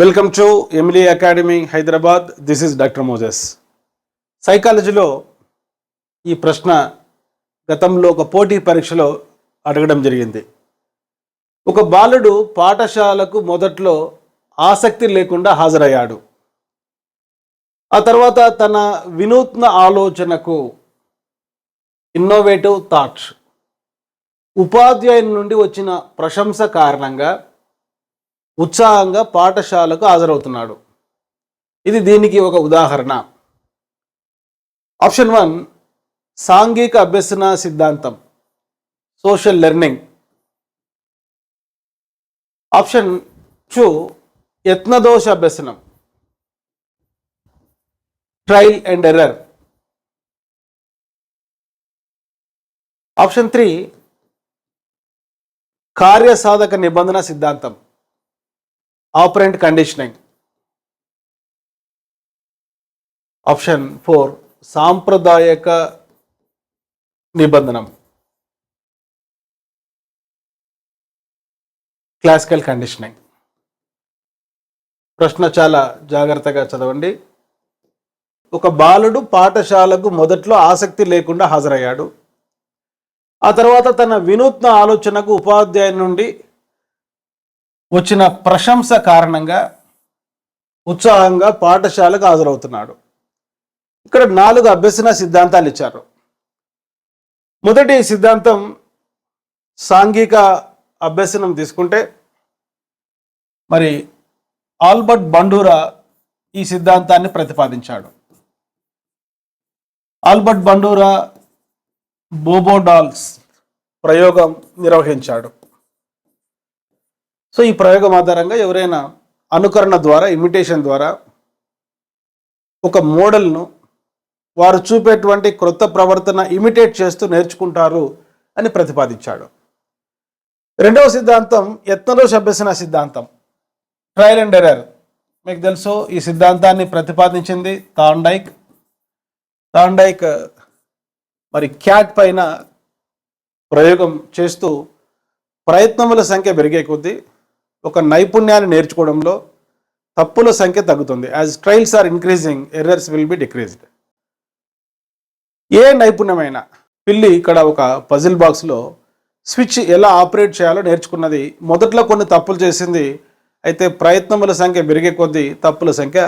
Welcome to Emily academy Hyderabad this is doctor Moses సైకాలజీలో ఈ ప్రశ్న గతంలో ఒక పోటీ పరీక్షలో అడగడం జరిగింది. ఒక బాలుడు పాఠశాలకు మొదట్లో ఆసక్తి లేకుండా హాజరయ్యాడు. ఆ తర్వాత తన వినూత్న ఆలోచనకు ఇన్నోవేటివ్ థాట్స్ ఉపాధ్యాయుని నుండి వచ్చిన ప్రశంస కారణంగా ఉత్సాహంగా పాఠశాలకు హాజరవుతున్నాడు. ఇది దీనికి ఒక ఉదాహరణ. ఆప్షన్ వన్ సాంఘిక అభ్యసన సిద్ధాంతం సోషల్ లెర్నింగ్. ఆప్షన్ టూ యత్నదోష అభ్యసనం trial and error. Option three కార్యసాధక నిబంధన సిద్ధాంతం. Operant conditioning. ఆప్షన్ ఫోర్ సాంప్రదాయక నిబంధనం. Classical conditioning. ప్రశ్న చాలా జాగ్రత్తగా చదవండి. ఒక బాలుడు పాఠశాలకు మొదట్లో ఆసక్తి లేకుండా హాజరయ్యాడు. ఆ తర్వాత తన వినూత్న ఆలోచనకు ఉపాధ్యాయుని నుండి వచ్చిన ప్రశంస కారణంగా ఉత్సాహంగా పాఠశాలకు హాజరవుతున్నాడు. ఇక్కడ నాలుగు అభ్యసన సిద్ధాంతాలు ఇచ్చారు. మొదటి సిద్ధాంతం సాంఘిక అభ్యసనం తీసుకుంటే మరి ఆల్బర్ట్ బండూరా ఈ సిద్ధాంతాన్ని ప్రతిపాదించాడు. ఆల్బర్ట్ బండూరా బోబోడాల్స్ ప్రయోగం నిర్వహించాడు. సో ఈ ప్రయోగం ఆధారంగా ఎవరైనా అనుకరణ ద్వారా ఇమిటేషన్ ద్వారా ఒక మోడల్ను వారు చూపేటువంటి క్రొత్త ప్రవర్తన ఇమిటేట్ చేస్తూ నేర్చుకుంటారు అని ప్రతిపాదించాడు. రెండవ సిద్ధాంతం యత్నలో అభ్యసన సిద్ధాంతం. ట్రయల్ అండ్ ఎర్రర్ మీకు తెలుసు ఈ సిద్ధాంతాన్ని ప్రతిపాదించింది తాండైక్. తాండైక్ మరి క్యాట్ పైన ప్రయోగం చేస్తూ ప్రయత్నముల సంఖ్య పెరిగే కొద్దీ ఒక నైపుణ్యాన్ని నేర్చుకోవడంలో తప్పుల సంఖ్య తగ్గుతుంది. As trials are increasing errors will be decreased ఏ నైపుణ్యమైనా పిల్లి ఇక్కడ ఒక పజిల్ బాక్స్లో స్విచ్ ఎలా ఆపరేట్ చేయాలో నేర్చుకున్నది. మొదట్లో కొన్ని తప్పులు చేసింది అయితే ప్రయత్నముల సంఖ్య పెరిగే కొద్దీ తప్పుల సంఖ్య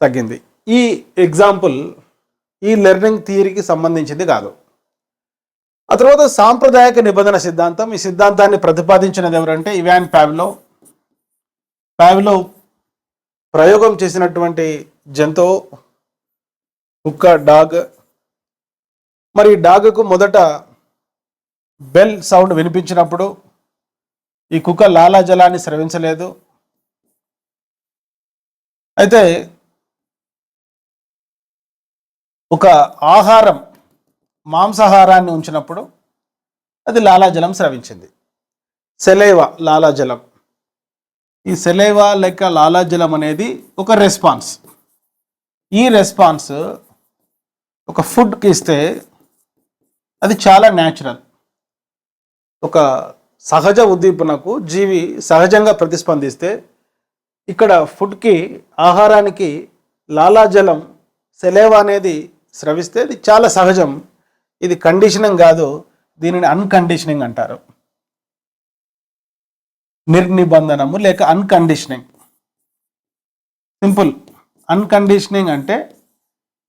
తగ్గింది. ఈ ఎగ్జాంపుల్ ఈ లెర్నింగ్ థియరీకి సంబంధించింది కాదు. ఆ తర్వాత సాంప్రదాయక నిబంధన సిద్ధాంతం ఈ సిద్ధాంతాన్ని ప్రతిపాదించినది ఎవరంటే ఇవాన్ ప్యావ్లో ప్యావిలో ప్రయోగం చేసినటువంటి జంతువు కుక్క డాగ్. మరి డాగ్కు మొదట బెల్ సౌండ్ వినిపించినప్పుడు ఈ కుక్క లాలాజలాన్ని స్రవించలేదు. అయితే ఒక ఆహారం మాంసాహారాన్ని ఉంచినప్పుడు అది లాలాజలం స్రవించింది. సెలైవ లాలాజలం ఈ సెలైవా లెక్క లాలాజలం అనేది ఒక రెస్పాన్స్. ఈ రెస్పాన్స్ ఒక ఫుడ్కి ఇస్తే అది చాలా న్యాచురల్. ఒక సహజ ఉద్దీపనకు జీవి సహజంగా ప్రతిస్పందిస్తే ఇక్కడ ఫుడ్కి ఆహారానికి లాలాజలం సెలేవా అనేది స్రవిస్తే ఇది చాలా సహజం. ఇది కండిషనింగ్ కాదు దీనిని అన్కండిషనింగ్ అంటారు. నిర్నిబంధనము లేక అన్కండిషనింగ్ సింపుల్ అన్కండిషనింగ్ అంటే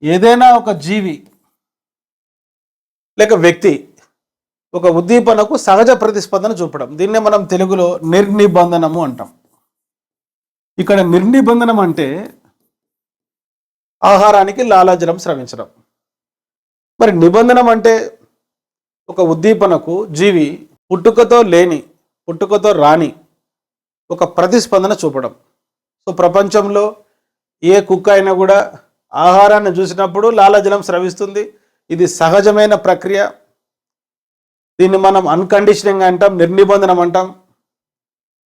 ఏదైనా ఒక జీవి లేక వ్యక్తి ఒక ఉద్దీపనకు సహజ ప్రతిస్పందన చూపడం. దీన్నే మనం తెలుగులో నిర్నిబంధనము అంటాం. ఇక్కడ నిర్నిబంధనం అంటే ఆహారానికి లాలాజలం స్రవించడం. మరి నిబంధనం అంటే ఒక ఉద్దీపనకు జీవి పుట్టుకతో లేని పుట్టుకతో రాని ఒక ప్రతిస్పందన చూపడం. సో ప్రపంచంలో ఏ కుక్క అయినా కూడా ఆహారాన్ని చూసినప్పుడు లాలాజలం స్రవిస్తుంది. ఇది సహజమైన ప్రక్రియ. దీన్ని మనం అన్కండిషనింగ్ అంటాం నిర్నిబంధనం అంటాం.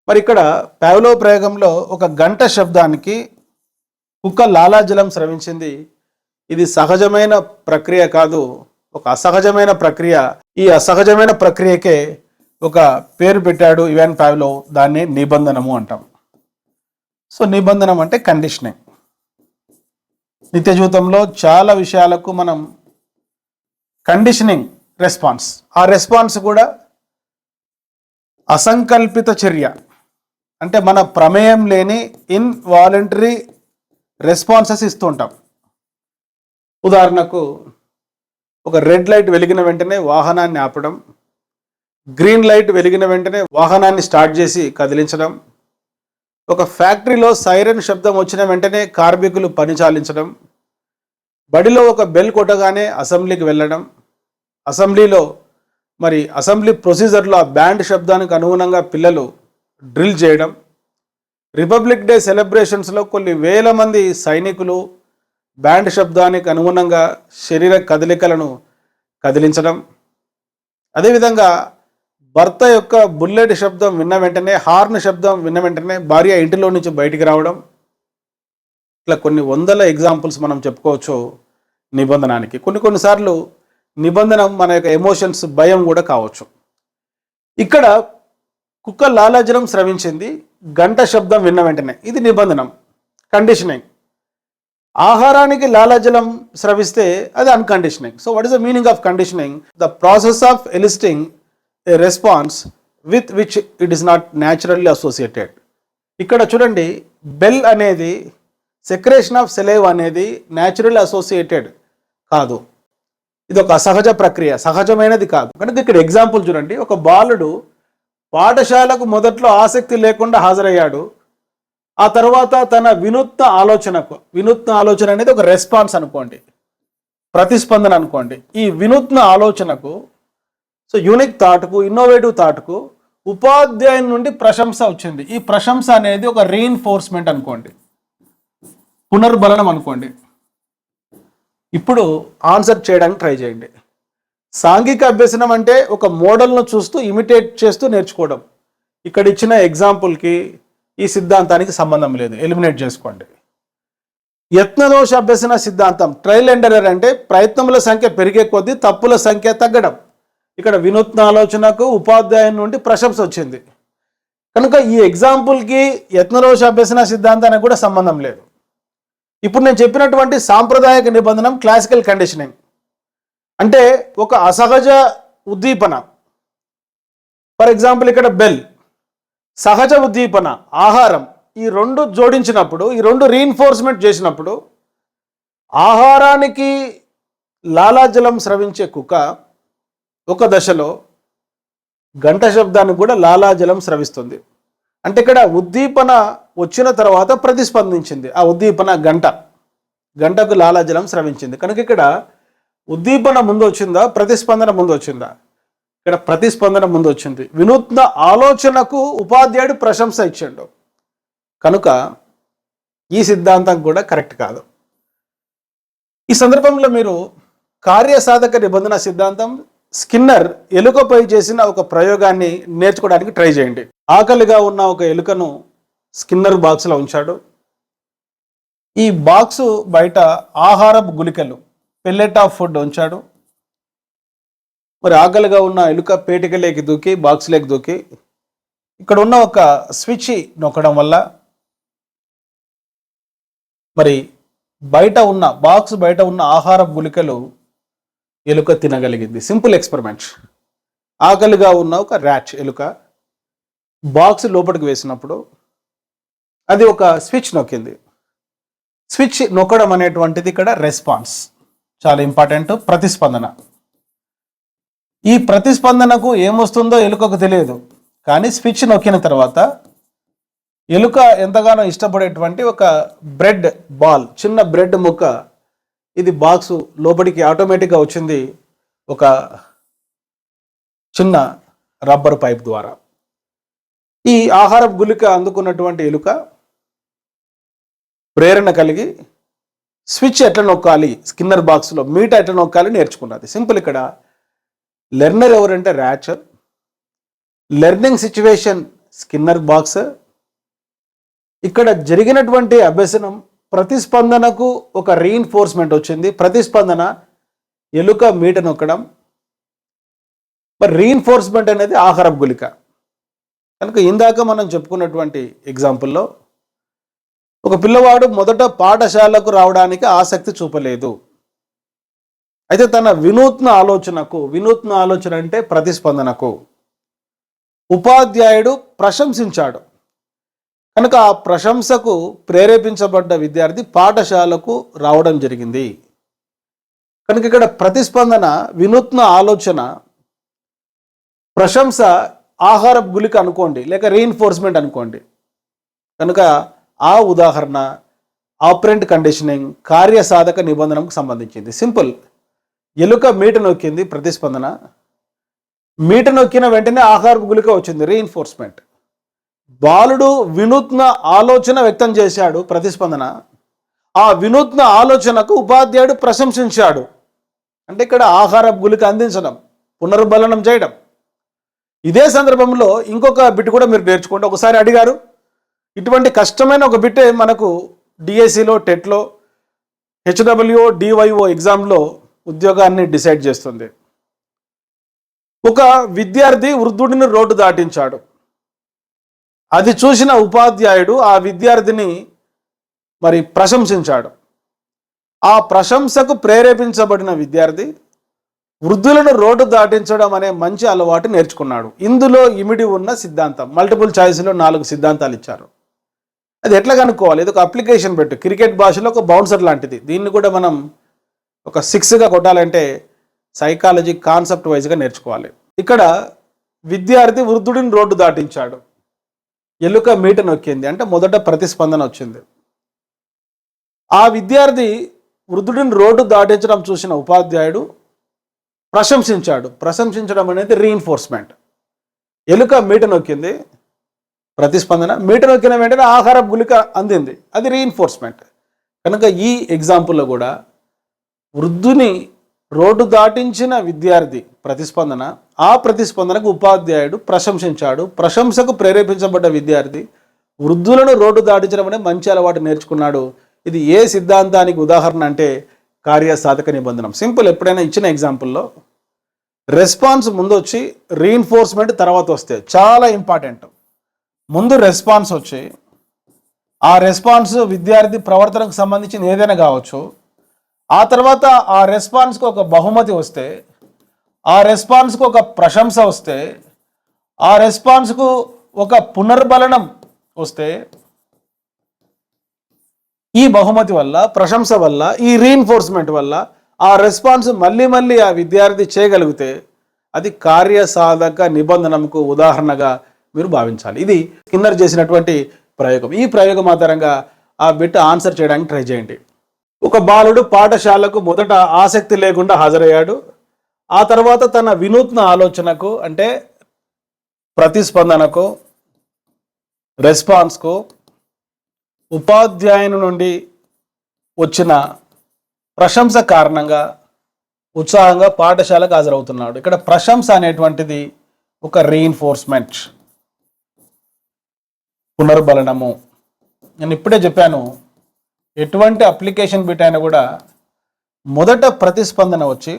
మరి ఇక్కడ పావలో ప్రయోగంలో ఒక గంట శబ్దానికి కుక్క లాలాజలం స్రవించింది. ఇది సహజమైన ప్రక్రియ కాదు ఒక అసహజమైన ప్రక్రియ. ఈ అసహజమైన ప్రక్రియకే ఒక పేరు పెట్టాడు ఇవాన్ పావ్లో దాన్ని నిబంధనము అంటాం. సో నిబంధనం అంటే కండిషనింగ్ నిత్య జీవితంలో చాలా విషయాలకు మనం కండిషనింగ్ రెస్పాన్స్ ఆ రెస్పాన్స్ కూడా అసంకల్పిత చర్య. అంటే మన ప్రమేయం లేని ఇన్వాలంటరీ రెస్పాన్సెస్ ఇస్తుంటాం ఉదాహరణకు ఒక రెడ్ లైట్ వెలిగిన వెంటనే వాహనాన్ని ఆపడం గ్రీన్ లైట్ వెలిగిన వెంటనే వాహనాన్ని స్టార్ట్ చేసి కదిలించడం ఒక ఫ్యాక్టరీలో సైరన్ శబ్దం వచ్చిన వెంటనే కార్మికులు పని చాలించడం బడిలో ఒక బెల్ కొట్టగానే అసెంబ్లీకి వెళ్ళడం అసెంబ్లీలో మరి అసెంబ్లీ ప్రొసీజర్లో ఆ బ్యాండ్ శబ్దానికి అనుగుణంగా పిల్లలు డ్రిల్ చేయడం రిపబ్లిక్ డే సెలబ్రేషన్స్లో కొన్ని వేల మంది సైనికులు బ్యాండ్ శబ్దానికి అనుగుణంగా శరీర కదలికలను కదిలించడం. అదేవిధంగా భర్త యొక్క బుల్లెట్ శబ్దం విన్న వెంటనే హార్న్ శబ్దం విన్న వెంటనే భార్య ఇంటిలో నుంచి బయటికి రావడం. ఇట్లా కొన్ని వందల ఎగ్జాంపుల్స్ మనం చెప్పుకోవచ్చు నిబంధనానికి. కొన్ని కొన్నిసార్లు నిబంధన మన యొక్క ఎమోషన్స్ భయం కూడా కావచ్చు. ఇక్కడ కుక్క లాలాజలం స్రవించింది గంట శబ్దం విన్న వెంటనే. ఇది నిబంధనం. కండిషనింగ్. ఆహారానికి లాలాజలం స్రవిస్తే అది unconditioning so what is the meaning of conditioning the process of eliciting a response with which it is not naturally associated ఇక్కడ చూడండి బెల్ అనేది సెక్రేషన్ ఆఫ్ సెలేవ్ అనేది న్యాచురల్ అసోసియేటెడ్ కాదు. ఇది ఒక అసహజ ప్రక్రియ సహజమైనది కాదు. కనుక ఇక్కడ ఎగ్జాంపుల్ చూడండి ఒక బాలుడు పాఠశాలకు మొదట్లో ఆసక్తి లేకుండా హాజరయ్యాడు. ఆ తర్వాత తన వినూత్న ఆలోచనకు వినూత్న ఆలోచన అనేది ఒక రెస్పాన్స్ అనుకోండి ప్రతిస్పందన అనుకోండి. ఈ వినూత్న ఆలోచనకు సో యూనిక్ థాట్కు ఇన్నోవేటివ్ థాట్కు ఉపాధ్యాయుని నుండి ప్రశంస వచ్చింది. ఈ ప్రశంస అనేది ఒక రీఎన్ఫోర్స్మెంట్ అనుకోండి. పునర్బలనం అనుకోండి. ఇప్పుడు ఆన్సర్ చేయడానికి ట్రై చేయండి. సాంఘిక అభ్యసనం అంటే ఒక మోడల్ను చూస్తూ ఇమిటేట్ చేస్తూ నేర్చుకోవడం. ఇక్కడ ఇచ్చిన ఎగ్జాంపుల్కి ఈ సిద్ధాంతానికి సంబంధం లేదు. ఎలిమినేట్ చేసుకోండి. యత్నదోష అభ్యసన సిద్ధాంతం ట్రయల్ అండ్ ఎర్రర్ అంటే ప్రయత్నముల సంఖ్య పెరిగే కొద్దీ తప్పుల సంఖ్య తగ్గడం. ఇక్కడ వినూత్న ఆలోచనకు ఉపాధ్యాయుని నుండి ప్రశంస వచ్చింది. కనుక ఈ ఎగ్జాంపుల్కి యత్నరోష అభ్యసన సిద్ధాంతానికి కూడా సంబంధం లేదు. ఇప్పుడు నేను చెప్పినటువంటి సాంప్రదాయక నిబంధనం క్లాసికల్ కండిషనింగ్ అంటే ఒక అసహజ ఉద్దీపన. ఫర్ ఎగ్జాంపుల్ ఇక్కడ బెల్ సహజ ఉద్దీపన ఆహారం. ఈ రెండు జోడించినప్పుడు ఈ రెండు రీఎన్ఫోర్స్మెంట్ చేసినప్పుడు ఆహారానికి లాలాజలం స్రవించే కుక్క ఒక దశలో గంట శబ్దానికి కూడా లాలాజలం స్రవిస్తుంది. అంటే ఇక్కడ ఉద్దీపన వచ్చిన తర్వాత ప్రతిస్పందించింది. ఆ ఉద్దీపన గంట. గంటకు లాలాజలం స్రవించింది. కనుక ఇక్కడ ఉద్దీపన ముందు వచ్చిందా? ప్రతిస్పందన ముందు వచ్చిందా? ఇక్కడ ప్రతిస్పందన ముందు వచ్చింది. వినూత్న ఆలోచనకు ఉపాధ్యాయుడు ప్రశంస ఇచ్చాడు. కనుక ఈ సిద్ధాంతం కూడా కరెక్ట్ కాదు. ఈ సందర్భంలో మీరు కార్యసాధక నిబంధన సిద్ధాంతం స్కిన్నర్ ఎలుకపై చేసిన ఒక ప్రయోగాన్ని నేర్చుకోవడానికి ట్రై చేయండి. ఆకలిగా ఉన్న ఒక ఎలుకను స్కిన్నర్ బాక్స్లో ఉంచాడు. ఈ బాక్సు బయట ఆహారపు గుళికలు పెల్లెట్ ఆఫ్ ఫుడ్ ఉంచాడు. మరి ఆకలిగా ఉన్న ఎలుక పేటికలేకి దూకి బాక్స్లోకి దూకి ఇక్కడ ఉన్న ఒక స్విచ్ నొక్కడం వల్ల మరి బయట ఉన్న బాక్స్ బయట ఉన్న ఆహారపు గుళికలు ఎలుక తినగలిగింది. సింపుల్ ఎక్స్పెరిమెంట్ ఆకలిగా ఉన్న ఒక ర్యాచ్ ఎలుక బాక్స్ లోపలికి వేసినప్పుడు అది ఒక స్విచ్ నొక్కింది. స్విచ్ నొక్కడం అనేటువంటిది ఇక్కడ రెస్పాన్స్ చాలా ఇంపార్టెంట్ ప్రతిస్పందన. ఈ ప్రతిస్పందనకు ఏమొస్తుందో ఎలుకకు తెలియదు. కానీ స్విచ్ నొక్కిన తర్వాత ఎలుక ఎంతగానో ఇష్టపడేటువంటి ఒక బ్రెడ్ బాల్ చిన్న బ్రెడ్ ముక్క ఇది బాక్స్ లోపలికి ఆటోమేటిక్గా వచ్చింది ఒక చిన్న రబ్బర్ పైప్ ద్వారా. ఈ ఆహార గులిక అందుకున్నటువంటి ఎలుక ప్రేరణ కలిగి స్విచ్ ఎట్లా నొక్కాలి స్కిన్నర్ బాక్స్లో మీట ఎట్లా నొక్కాలి నేర్చుకున్నది. సింపుల్ ఇక్కడ లెర్నర్ ఎవరంటే ర్యాచర్ లెర్నింగ్ సిచ్యువేషన్ స్కిన్నర్ బాక్స్ ఇక్కడ జరిగినటువంటి అభ్యసనం ప్రతిస్పందనకు ఒక రీఇన్ఫోర్స్మెంట్ వచ్చింది. ప్రతిస్పందన ఎలుక మీట నొక్కడం. మరి రీఇన్ఫోర్స్మెంట్ అనేది ఆహారపు గులిక కనుక ఇందాక మనం చెప్పుకున్నటువంటి ఎగ్జాంపుల్లో ఒక పిల్లవాడు మొదట పాఠశాలకు రావడానికి ఆసక్తి చూపలేదు. అయితే తన వినూత్న ఆలోచనకు వినూత్న ఆలోచన అంటే ప్రతిస్పందనకు ఉపాధ్యాయుడు ప్రశంసించాడు. కనుక ఆ ప్రశంసకు ప్రేరేపించబడ్డ విద్యార్థి పాఠశాలకు రావడం జరిగింది. కనుక ఇక్కడ ప్రతిస్పందన వినూత్న ఆలోచన ప్రశంస ఆహార గులిక అనుకోండి లేక రీఇన్ఫోర్స్మెంట్ అనుకోండి. కనుక ఆ ఉదాహరణ ఆపరెంట్ కండిషనింగ్ కార్యసాధక నిబంధనకు సంబంధించింది. సింపుల్. ఎలుక మీట నొక్కింది ప్రతిస్పందన. మీట నొక్కిన వెంటనే ఆహారపు గులిక వచ్చింది రీఇన్ఫోర్స్మెంట్ బాలుడు వినూత్న ఆలోచన వ్యక్తం చేశాడు ప్రతిస్పందన. ఆ వినూత్న ఆలోచనకు ఉపాధ్యాయుడు ప్రశంసించాడు. అంటే ఇక్కడ ఆహార గులిక అందించడం పునరుబలనం చేయడం. ఇదే సందర్భంలో ఇంకొక బిట్ కూడా మీరు నేర్చుకోండి. ఒకసారి అడిగారు ఇటువంటి కష్టమైన ఒక బిట్టే మనకు డిఎస్సిలో టెట్లో హెచ్డబ్ల్యూ డివైఓ ఎగ్జామ్లో ఉద్యోగాన్ని డిసైడ్ చేస్తుంది. ఒక విద్యార్థి వృద్ధుడిని రోడ్డు దాటించాడు. అది చూసిన ఉపాధ్యాయుడు ఆ విద్యార్థిని మరి ప్రశంసించాడు. ఆ ప్రశంసకు ప్రేరేపించబడిన విద్యార్థి వృద్ధులను రోడ్డు దాటించడం అనే మంచి అలవాటు నేర్చుకున్నాడు. ఇందులో ఇమిడి ఉన్న సిద్ధాంతం మల్టిపుల్ ఛాయిస్లో నాలుగు సిద్ధాంతాలు ఇచ్చారు. అది ఎట్లా కనుక్కోవాలి? ఇది ఒక అప్లికేషన్ పెట్టు. క్రికెట్ భాషలో ఒక బౌన్సర్ లాంటిది. దీన్ని కూడా మనం ఒక సిక్స్గా కొట్టాలంటే సైకాలజీ కాన్సెప్ట్ వైజ్గా నేర్చుకోవాలి. ఇక్కడ విద్యార్థి వృద్ధుడిని రోడ్డు దాటించాడు. ఎలుక మీట నొక్కింది. అంటే మొదట ప్రతిస్పందన వచ్చింది. ఆ విద్యార్థి వృద్ధుడిని రోడ్డు దాటించడం చూసిన ఉపాధ్యాయుడు ప్రశంసించాడు. ప్రశంసించడం అనేది రీఎన్ఫోర్స్మెంట్ ఎలుక మీట నొక్కింది. ప్రతిస్పందన. మీట నొక్కిన వెంటనే ఆహార గులిక అందింది. అది రీఎన్ఫోర్స్మెంట్ కనుక ఈ ఎగ్జాంపుల్లో కూడా వృద్ధుని రోడ్డు దాటించిన విద్యార్థి ప్రతిస్పందన ఆ ప్రతిస్పందనకు ఉపాధ్యాయుడు ప్రశంసించాడు. ప్రశంసకు ప్రేరేపించబడ్డ విద్యార్థి వృద్ధులను రోడ్డు దాటించడం అనే మంచి అలవాటు నేర్చుకున్నాడు. ఇది ఏ సిద్ధాంతానికి ఉదాహరణ అంటే కార్యసాధక నిబంధనం. సింపుల్ ఎప్పుడైనా ఇచ్చిన ఎగ్జాంపుల్లో రెస్పాన్స్ ముందు వచ్చి రీఎన్ఫోర్స్మెంట్ తర్వాత వస్తే చాలా ఇంపార్టెంట్. ముందు రెస్పాన్స్ వచ్చి ఆ రెస్పాన్స్ విద్యార్థి ప్రవర్తనకు సంబంధించిన ఏదైనా కావచ్చు ఆ తర్వాత ఆ రెస్పాన్స్కి ఒక బహుమతి వస్తే ఆ రెస్పాన్స్కి ఒక ప్రశంస వస్తే ఆ రెస్పాన్స్కు ఒక పునర్బలనం వస్తే ఈ బహుమతి వల్ల ప్రశంస వల్ల ఈ రీఎన్ఫోర్స్మెంట్ వల్ల ఆ రెస్పాన్స్ మళ్ళీ మళ్ళీ ఆ విద్యార్థి చేయగలిగితే అది కార్యసాధక నిబంధనకు ఉదాహరణగా మీరు భావించాలి. ఇది కిందర్ చేసినటువంటి ప్రయోగం. ఈ ప్రయోగం ఆధారంగా ఆ బిట్ ఆన్సర్ చేయడానికి ట్రై చేయండి. ఒక బాలుడు పాఠశాలకు మొదట ఆసక్తి లేకుండా హాజరయ్యాడు. ఆ తర్వాత తన వినూత్న ఆలోచనకు అంటే ప్రతిస్పందనకు రెస్పాన్స్కు ఉపాధ్యాయుని నుండి వచ్చిన ప్రశంస కారణంగా ఉత్సాహంగా పాఠశాలకు హాజరవుతున్నాడు. ఇక్కడ ప్రశంస అనేటువంటిది ఒక రీఇన్ఫోర్స్మెంట్ పునర్బలనము. నేను ఇప్పుడే చెప్పాను ఎటువంటి అప్లికేషన్ పెట్టైనా అయినా కూడా మొదట ప్రతిస్పందన వచ్చి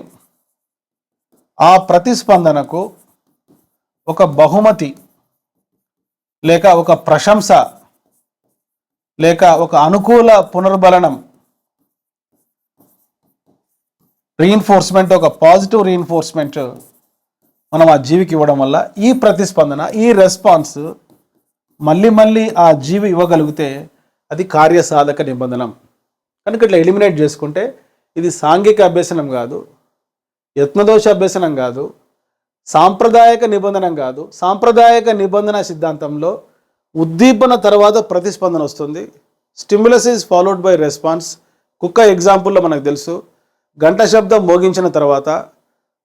ఆ ప్రతిస్పందనకు ఒక బహుమతి లేక ఒక ప్రశంస లేక ఒక అనుకూల పునర్బలనం రీఇన్ఫోర్స్మెంట్ ఒక పాజిటివ్ రీఇన్ఫోర్స్మెంట్ మనం ఆ జీవికి ఇవ్వడం వల్ల ఈ ప్రతిస్పందన ఈ రెస్పాన్స్ మళ్ళీ మళ్ళీ ఆ జీవి ఇవ్వగలిగితే అది కార్యసాధక నిబంధనం. కనుక ఇట్లా ఎలిమినేట్ చేసుకుంటే ఇది సాంఘిక అభ్యసనం కాదు యత్నదోష అభ్యసనం కాదు సాంప్రదాయక నిబంధనం కాదు. సాంప్రదాయక నిబంధన సిద్ధాంతంలో ఉద్దీపన తర్వాత ప్రతిస్పందన వస్తుంది. Stimulus is followed by response కుక్క ఎగ్జాంపుల్లో మనకు తెలుసు. గంట శబ్దం మోగించిన తర్వాత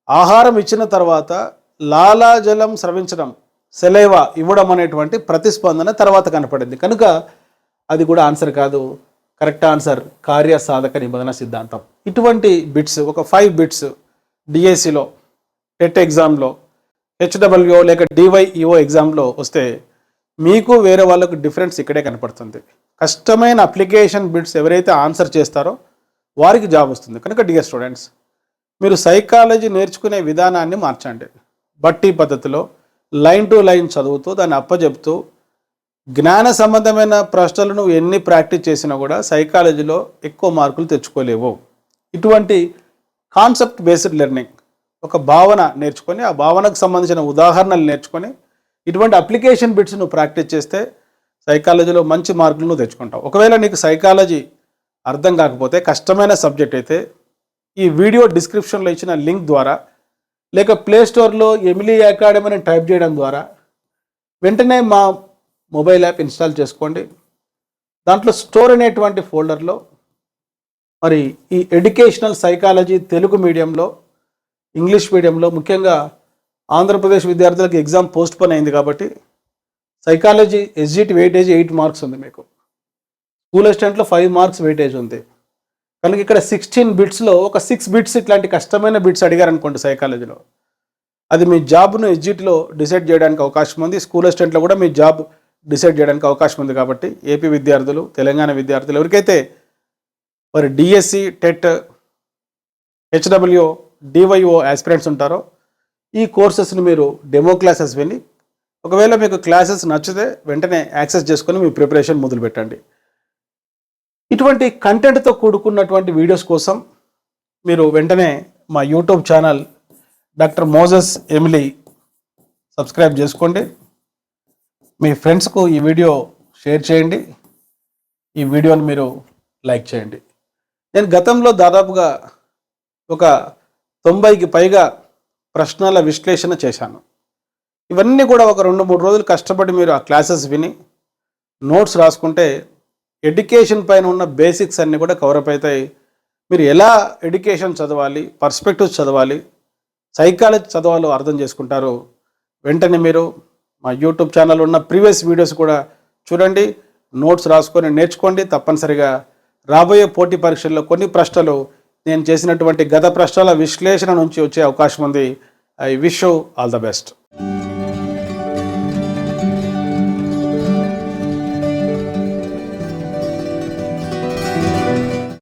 ఆహారం ఇచ్చిన తర్వాత లాలాజలం స్రవించడం సెలైవా ఇవ్వడం అనేటువంటి ప్రతిస్పందన తర్వాత కనపడింది. కనుక అది కూడా ఆన్సర్ కాదు. కరెక్ట్ ఆన్సర్ కార్యసాధక నిబంధన సిద్ధాంతం. ఇటువంటి బిట్స్ ఒక ఫైవ్ బిట్స్ డిఎస్సిలో టెట్ ఎగ్జామ్లో హెచ్డబ్ల్యూఓ లేక డివైఈఓ ఎగ్జామ్లో వస్తే మీకు వేరే వాళ్ళకు డిఫరెన్స్ ఇక్కడే కనపడుతుంది. కష్టమైన అప్లికేషన్ బిట్స్ ఎవరైతే ఆన్సర్ చేస్తారో వారికి జాబ్ వస్తుంది. కనుక డియర్ స్టూడెంట్స్ మీరు సైకాలజీ నేర్చుకునే విధానాన్ని మార్చండి. బట్టి పద్ధతిలో లైన్ టు లైన్ చదువుతూ దాన్ని అప్పచెప్తూ జ్ఞాన సంబంధమైన ప్రశ్నలు నువ్వు ఎన్ని ప్రాక్టీస్ చేసినా కూడా సైకాలజీలో ఎక్కువ మార్కులు తెచ్చుకోలేవు. ఇటువంటి కాన్సెప్ట్ బేస్డ్ లెర్నింగ్ ఒక భావన నేర్చుకొని ఆ భావనకు సంబంధించిన ఉదాహరణలు నేర్చుకొని ఇటువంటి అప్లికేషన్ బిట్స్ నువ్వు ప్రాక్టీస్ చేస్తే సైకాలజీలో మంచి మార్కులు నువ్వు తెచ్చుకుంటావు. ఒకవేళ నీకు సైకాలజీ అర్థం కాకపోతే కష్టమైన సబ్జెక్ట్ అయితే ఈ వీడియో డిస్క్రిప్షన్లో ఇచ్చిన లింక్ ద్వారా లేక ప్లే స్టోర్లో ఎమిలీ అకాడమీని టైప్ చేయడం ద్వారా వెంటనే మా మొబైల్ యాప్ ఇన్స్టాల్ చేసుకోండి. దాంట్లో స్టోర్ అనేటువంటి ఫోల్డర్లో మరి ఈ ఎడ్యుకేషనల్ సైకాలజీ తెలుగు మీడియంలో ఇంగ్లీష్ మీడియంలో ముఖ్యంగా ఆంధ్రప్రదేశ్ విద్యార్థులకు ఎగ్జామ్ పోస్ట్ పోన్ అయింది కాబట్టి psychology SGT weightage eight marks ఉంది మీకు. స్కూల్ అసిస్టెంట్లో ఫైవ్ మార్క్స్ వెయిటేజ్ ఉంది. కనుక ఇక్కడ సిక్స్టీన్ బిట్స్లో ఒక సిక్స్ బిట్స్ ఇట్లాంటి కష్టమైన బిట్స్ అడిగారనుకోండి సైకాలజీలో. అది మీ జాబ్ను ఎగ్జిట్లో డిసైడ్ చేయడానికి అవకాశం ఉంది. స్కూల్ అసిస్టెంట్లో కూడా మీ జాబ్ డిసైడ్ చేయడానికి అవకాశం ఉంది కాబట్టి ఏపీ విద్యార్థులు తెలంగాణ విద్యార్థులు ఎవరికైతే మరి DSC TET HW DYO aspirants ఉంటారో ఈ కోర్సెస్ని మీరు డెమో క్లాసెస్ విని ఒకవేళ మీకు క్లాసెస్ నచ్చితే వెంటనే యాక్సెస్ చేసుకొని మీ ప్రిపరేషన్ మొదలు పెట్టండి ఇటువంటి కంటెంట్తో కూడుకున్నటువంటి వీడియోస్ కోసం మీరు వెంటనే మా YouTube channel doctor Moses Emily subscribe చేసుకోండి. మీ ఫ్రెండ్స్కు ఈ వీడియో షేర్ చేయండి. ఈ వీడియోని మీరు లైక్ చేయండి. నేను గతంలో దాదాపుగా ఒక తొంభైకి పైగా ప్రశ్నల విశ్లేషణ చేశాను. ఇవన్నీ కూడా ఒక రెండు మూడు రోజులు కష్టపడి మీరు ఆ క్లాసెస్ విని నోట్స్ రాసుకుంటే ఎడ్యుకేషన్ పైన ఉన్న బేసిక్స్ అన్నీ కూడా కవరప్ అవుతాయి. మీరు ఎలా ఎడ్యుకేషన్ చదవాలి పర్స్పెక్టివ్స్ చదవాలి సైకాలజీ చదవాలో అర్థం చేసుకుంటారు వెంటనే మీరు మా యూట్యూబ్ ఛానల్ ఉన్న ప్రీవియస్ వీడియోస్ కూడా చూడండి నోట్స్ రాసుకొని నేర్చుకోండి. తప్పనిసరిగా రాబోయే పోటీ పరీక్షల్లో కొన్ని ప్రశ్నలు నేను చేసినటువంటి గత ప్రశ్నల విశ్లేషణ నుంచి వచ్చే అవకాశం ఉంది. I wish all the best